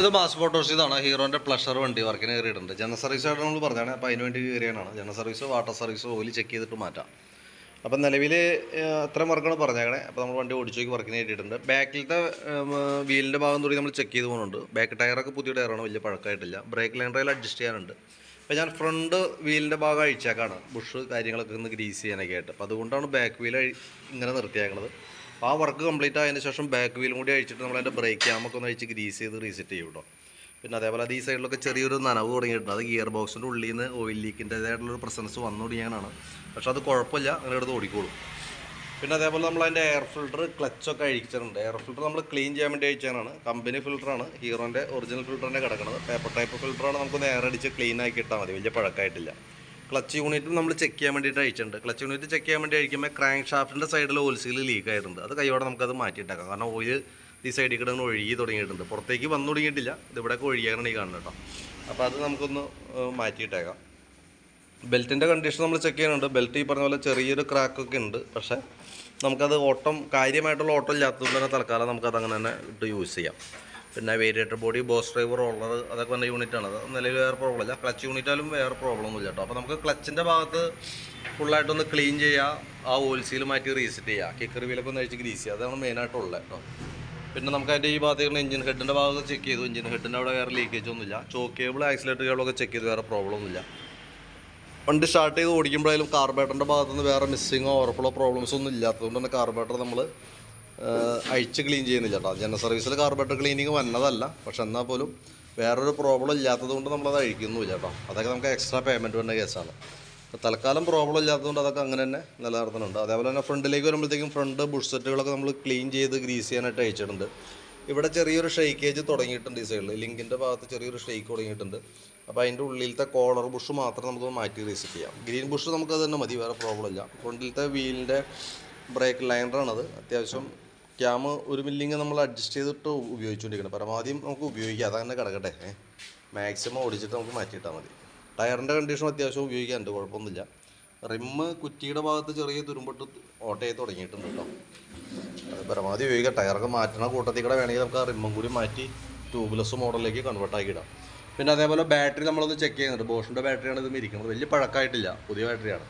ഇത് mass photos ഇതാണ്. ഹീറോന്റെ pleasure വണ്ടി വർക്കിന് കയറിയിട്ടുണ്ട്. ജനറൽ സർവീസ് ആയിട്ട് നമ്മൾ പറഞ്ഞതാണ് അപ്പോൾ അതിന് വേണ്ടി കയറിയാണ് general service water service oil check ചെയ്തിട്ട് മാറ്റാം. അപ്പം നിലവിൽ അത്രയും വർക്കാണ് പറഞ്ഞേക്കണേ. അപ്പോൾ നമ്മൾ വണ്ടി ഓടിച്ചു നോക്കി വർക്കിന് കയറ്റിയിട്ടുണ്ട് ബാക്കിലത്തെ വീലിന്റെ ഭാഗം തുടങ്ങി നമ്മൾ ചെക്ക് ചെയ്ത് പോകുന്നുണ്ട് ബാക്ക് ടയറൊക്കെ പുതിയ ടയറാണ് വലിയ പഴക്കമായിട്ടില്ല. ബ്രേക്ക് ലൈൻ റെയിൽ അഡ്ജസ്റ്റ് ചെയ്യാനുണ്ട്. അപ്പോൾ ഞാൻ ഫ്രണ്ട് വീലിന്റെ ഭാഗം അഴിച്ചേക്കാണ്. ബുഷ് കാര്യങ്ങളൊക്കെ ഒന്ന് ഗ്രീസ് ചെയ്യാനൊക്കെ ആയിട്ട്. അപ്പോൾ അതുകൊണ്ടാണ് ബാക്ക് വീൽ ഇങ്ങനെ നിർത്തിയേക്കണത്. ആ വർക്ക് കംപ്ലീറ്റ് ആയതിന് ശേഷം ബാക്ക് വീലും കൂടി അഴിച്ചിട്ട് നമ്മൾ അതിന്റെ ബ്രേക്ക് ക്യാമൊക്കെ ഒന്ന് അഴിച്ച് ഗ്രീസ് ചെയ്ത് റീസെറ്റ് ചെയ്യും കേട്ടോ പിന്നെ അതേപോലെ അത് ഈ സൈഡിലൊക്കെ ചെറിയൊരു നനവ് തുടങ്ങിയിട്ടുണ്ട്. അത് ഗിയർ ബോക്സിന്റെ ഉള്ളിൽ നിന്ന് ഓയിൽ ലീക്കിന്റെതായിട്ടുള്ളൊരു പ്രസൻസ് വന്നു തുടങ്ങിയാണ് പക്ഷെ അത് കുഴപ്പമില്ല. അങ്ങനെ എടുത്ത് ഓടിക്കോളും. പിന്നെ അതേപോലെ നമ്മൾ അതിന്റെ എയർ ഫിൽട്ടർ ക്ലച്ചൊക്കെ അഴിച്ചിട്ടുണ്ട്. എയർ ഫിൽട്ടർ നമ്മൾ ക്ലീൻ ചെയ്യാൻ വേണ്ടി അഴിച്ചതാണ്. കമ്പനി ഫിൽറ്ററാണ് ഹീറോന്റെ ഒറിജിനൽ ഫിൽറ്ററിന്റെ കിടക്കുന്നത് പേപ്പർ ടൈപ്പ് ഫിൽറ്ററാണ് നമുക്ക് എയർ അടിച്ച് ക്ലീൻ ആക്കി ഇട്ടാൽ മതി. വലിയ പഴക്കമായിട്ടില്ല. ക്ലച്ച് യൂണിറ്റും നമ്മൾ ചെക്ക് ചെയ്യാൻ വേണ്ടിയിട്ട് അഴിച്ചിട്ടുണ്ട് ക്ലച്ച് യൂണിറ്റ് ചെക്ക് ചെയ്യാൻ വേണ്ടി അഴിക്കുമ്പോൾ ക്രാങ്ക് ഷാഫ്റ്റിന്റെ സൈഡിൽ ഓയിൽ സീൽ ലീക്ക് ആയിട്ടുണ്ട്. അത് കൈയോടെ നമുക്കത് മാറ്റിയിട്ടേക്കാം. കാരണം ഓയിൽ ഈ സൈഡിൽ കൂടെ ഒന്ന് ഒഴുകി തുടങ്ങിയിട്ടുണ്ട്. പുറത്തേക്ക് വന്നു തുടങ്ങിയിട്ടില്ല. ഇതിവിടെയൊക്കെ ഒഴുകിയാണ് ഈ കാണുന്നത് കേട്ടോ. അപ്പോൾ അത് നമുക്കൊന്ന് മാറ്റിയിട്ടേക്കാം. ബെൽറ്റിന്റെ കണ്ടീഷൻ നമ്മൾ ചെക്ക് ചെയ്യുന്നുണ്ട്. ബെൽറ്റ് ഈ പറഞ്ഞ പോലെ ചെറിയൊരു ക്രാക്കൊക്കെ ഉണ്ട്. പക്ഷേ നമുക്കത് ഓട്ടം കാര്യമായിട്ടുള്ള ഓട്ടം ഇല്ലാത്തതുകൊണ്ട് തന്നെ തൽക്കാലം നമുക്കത് അങ്ങനെ തന്നെ ഇട്ട് യൂസ് ചെയ്യാം. പിന്നെ variator body boss driver roller അതൊക്കെ വന്ന അത് നിലവിൽ വേറെ പ്രോബ്ലം ഇല്ല. ക്ലച്ച് യൂണിറ്റാലും വേറെ പ്രോബ്ലം ഒന്നും ഇല്ല കേട്ടോ. അപ്പോൾ നമുക്ക് ക്ലച്ചിന്റെ ഭാഗത്ത് ഫുള്ളായിട്ടൊന്ന് ക്ലീൻ ചെയ്യുക ആ ഓയിൽ സീൽ മാറ്റി റീസെറ്റ് ചെയ്യുക കിക്കർ വീലൊക്കെ ഒന്ന് അഴിച്ച് ഗ്രീസ് ചെയ്യുക അതാണ് മെയിനായിട്ടുള്ളത് കേട്ടോ. പിന്നെ നമുക്ക് അതിന്റെ ഈ ഭാഗത്തേക്ക് എഞ്ചിൻ ഹെഡിന്റെ ഭാഗത്ത് ചെക്ക് ചെയ്തു. എഞ്ചിൻ ഹെഡിന്റെ അവിടെ വേറെ ലീക്കേജ് ഒന്നുമില്ല ചോക്ക് കേബിൾ ആക്സിലേറ്റർ കേബിളൊക്കെ ചെക്ക് ചെയ്ത്. വേറെ പ്രോബ്ലം ഒന്നുമില്ല വണ്ടി സ്റ്റാർട്ട് ചെയ്ത് ഓടിക്കുമ്പോഴായാലും കാർബേറ്ററിന്റെ ഭാഗത്തുനിന്ന് വേറെ മിസ്സിങ്ങോ ഓവർഫ്ലോ പ്രോബ്ലംസ് ഒന്നും ഇല്ലാത്തതുകൊണ്ട് തന്നെ കാർബേറ്റർ നമ്മൾ അഴിച്ച് ക്ലീൻ ചെയ്യുന്നില്ല കേട്ടോ. ജനറൽ സർവീസിൽ കാർബറേറ്റർ ക്ലീനിങ് വന്നതല്ല. പക്ഷെ എന്നാൽ പോലും വേറൊരു പ്രോബ്ലം ഇല്ലാത്തത് കൊണ്ട് നമ്മളത് അഴിക്കുന്നുമില്ല കേട്ടോ. അതൊക്കെ നമുക്ക് എക്സ്ട്രാ പേയ്മെന്റ് വേണ്ട കേസാണ് തൽക്കാലം പ്രോബ്ലം ഇല്ലാത്തതുകൊണ്ട് അതൊക്കെ അങ്ങനെ തന്നെ നിലനിർത്തുന്നുണ്ട്. അതേപോലെ തന്നെ ഫ്രണ്ടിലേക്ക് വരുമ്പോഴത്തേക്കും ഫ്രണ്ട് ബുഷ് സെറ്റുകളൊക്കെ നമ്മൾ ക്ലീൻ ചെയ്ത് ഗ്രീസ് ചെയ്യാനായിട്ട് അയച്ചിട്ടുണ്ട് ഇവിടെ ചെറിയൊരു ഷെയ്ക്കേജ് തുടങ്ങിയിട്ടുണ്ട് ഈ സൈഡിൽ ലിങ്കിന്റെ ഭാഗത്ത് ചെറിയൊരു ഷെയ്ക്ക് തുടങ്ങിയിട്ടുണ്ട്. അപ്പോൾ അതിന്റെ ഉള്ളിലത്തെ കോളർ ബുഷ് മാത്രം നമുക്ക് മാറ്റി റീസെറ്റ് ചെയ്യാം. ഗ്രീൻ ബുഷ് നമുക്ക് അത് തന്നെ മതി വേറെ പ്രോബ്ലം ഇല്ല. ഫ്രണ്ടിലത്തെ വീലിന്റെ ബ്രേക്ക് ലൈനറാണത് അത്യാവശ്യം ക്യാമ് ഒരു മില്ലിങ് നമ്മൾ അഡ്ജസ്റ്റ് ചെയ്തിട്ട് ഉപയോഗിച്ചുകൊണ്ടിരിക്കണം പരമാവധി നമുക്ക് ഉപയോഗിക്കാം. അതങ്ങനെ കിടക്കട്ടെ. മാക്സിമം ഓടിച്ചിട്ട് നമുക്ക് മാറ്റിയിട്ടാൽ മതി. ടയറിന്റെ കണ്ടീഷൻ അത്യാവശ്യം ഉപയോഗിക്കാനുണ്ട്. കുഴപ്പമൊന്നുമില്ല. റിമ്മ് കുറ്റിയുടെ ഭാഗത്ത് ചെറിയ തുരുമ്പിട്ട് ഓട്ടയായി തുടങ്ങിയിട്ടുണ്ട് കേട്ടോ അത് പരമാവധി ഉപയോഗിക്കാം. ടയറൊക്കെ മാറ്റണ കൂട്ടത്തിൽ കൂടെ വേണമെങ്കിൽ നമുക്ക് ആ റിമ്മും കൂടി മാറ്റി ട്യൂബ്ലെസ് മോഡലിലേക്ക് കൺവേർട്ട് ആക്കി ഇടാം. പിന്നെ അതേപോലെ ബാറ്ററി നമ്മളൊന്ന് ചെക്ക് ചെയ്യുന്നുണ്ട്. ബോഷിന്റെ ബാറ്ററിയാണ് ഇത് ഇരിക്കുന്നത്. വലിയ പഴക്കമായിട്ടില്ല. പുതിയ ബാറ്ററിയാണ്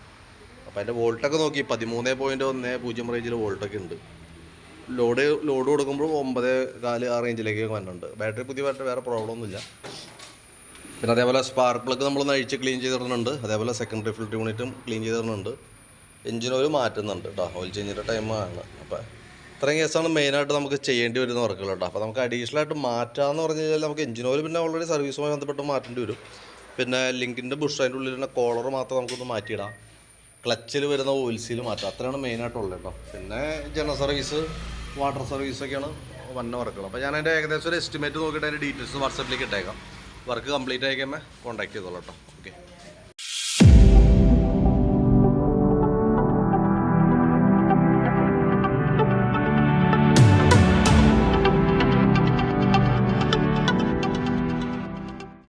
അപ്പോൾ അതിന്റെ വോൾട്ടൊക്കെ നോക്കി. പതിമൂന്ന് പോയിന്റ് ഒന്ന് പൂജ്യം റേഞ്ചിൽ വോൾട്ടൊക്കെ ഉണ്ട്. ലോഡ് ലോഡ് കൊടുക്കുമ്പോൾ ഒമ്പത് കാൽ ആ റേഞ്ചിലേക്ക് വന്നിട്ടുണ്ട്. ബാറ്ററി പുതിയ ബാറ്ററി വേറെ പ്രോബ്ലം ഒന്നുമില്ല. പിന്നെ അതേപോലെ സ്പാർക്ക് പ്ലഗ് നമ്മൾ അഴിച്ച് ക്ലീൻ ചെയ്തിടുന്നുണ്ട് അതേപോലെ സെക്കൻഡറി ഫിൽറ്റർ യൂണിറ്റും ക്ലീൻ ചെയ്തിടുന്നുണ്ട് എഞ്ചിൻ ഓയിൽ മാറ്റുന്നുണ്ട് കേട്ടോ ഓയിൽ ചേഞ്ചിന്റെ ടൈമാണ് അപ്പോൾ ഇത്രയും കേസാണ് മെയിനായിട്ട് നമുക്ക് ചെയ്യേണ്ടി വരുന്ന വർക്കുകൾ കേട്ടോ അപ്പോൾ നമുക്ക് അഡീഷണൽ ആയിട്ട് മാറ്റാമെന്ന് പറഞ്ഞു കഴിഞ്ഞാൽ നമുക്ക് എഞ്ചിൻ ഓയിൽ പിന്നെ ഓൾറെഡി സർവീസുമായി ബന്ധപ്പെട്ട് മാറ്റേണ്ടി വരും. പിന്നെ ലിങ്കിന്റെ ബുഷ് അതിന്റെ ഉള്ളിലുള്ള കോളർ മാത്രം നമുക്കൊന്ന് മാറ്റിയിടാം. ക്ലച്ചിൽ വരുന്ന ഓയിൽസിൽ മാറ്റം അത്രയാണ് മെയിനായിട്ടുള്ളത് കേട്ടോ. പിന്നെ ജനറൽ സർവീസ് വാട്ടർ സർവീസൊക്കെയാണ് വന്ന വർക്കുകൾ അപ്പോൾ ഞാൻ അതിന്റെ ഏകദേശം ഒരു എസ്റ്റിമേറ്റ് നോക്കിയിട്ട് അതിന്റെ ഡീറ്റെയിൽസ് വാട്സപ്പിലേക്ക് ഇട്ടേക്കാം. വർക്ക് കംപ്ലീറ്റ് ആയിക്കുമ്പോൾ കോൺടാക്ട് ചെയ്തോളാം കേട്ടോ.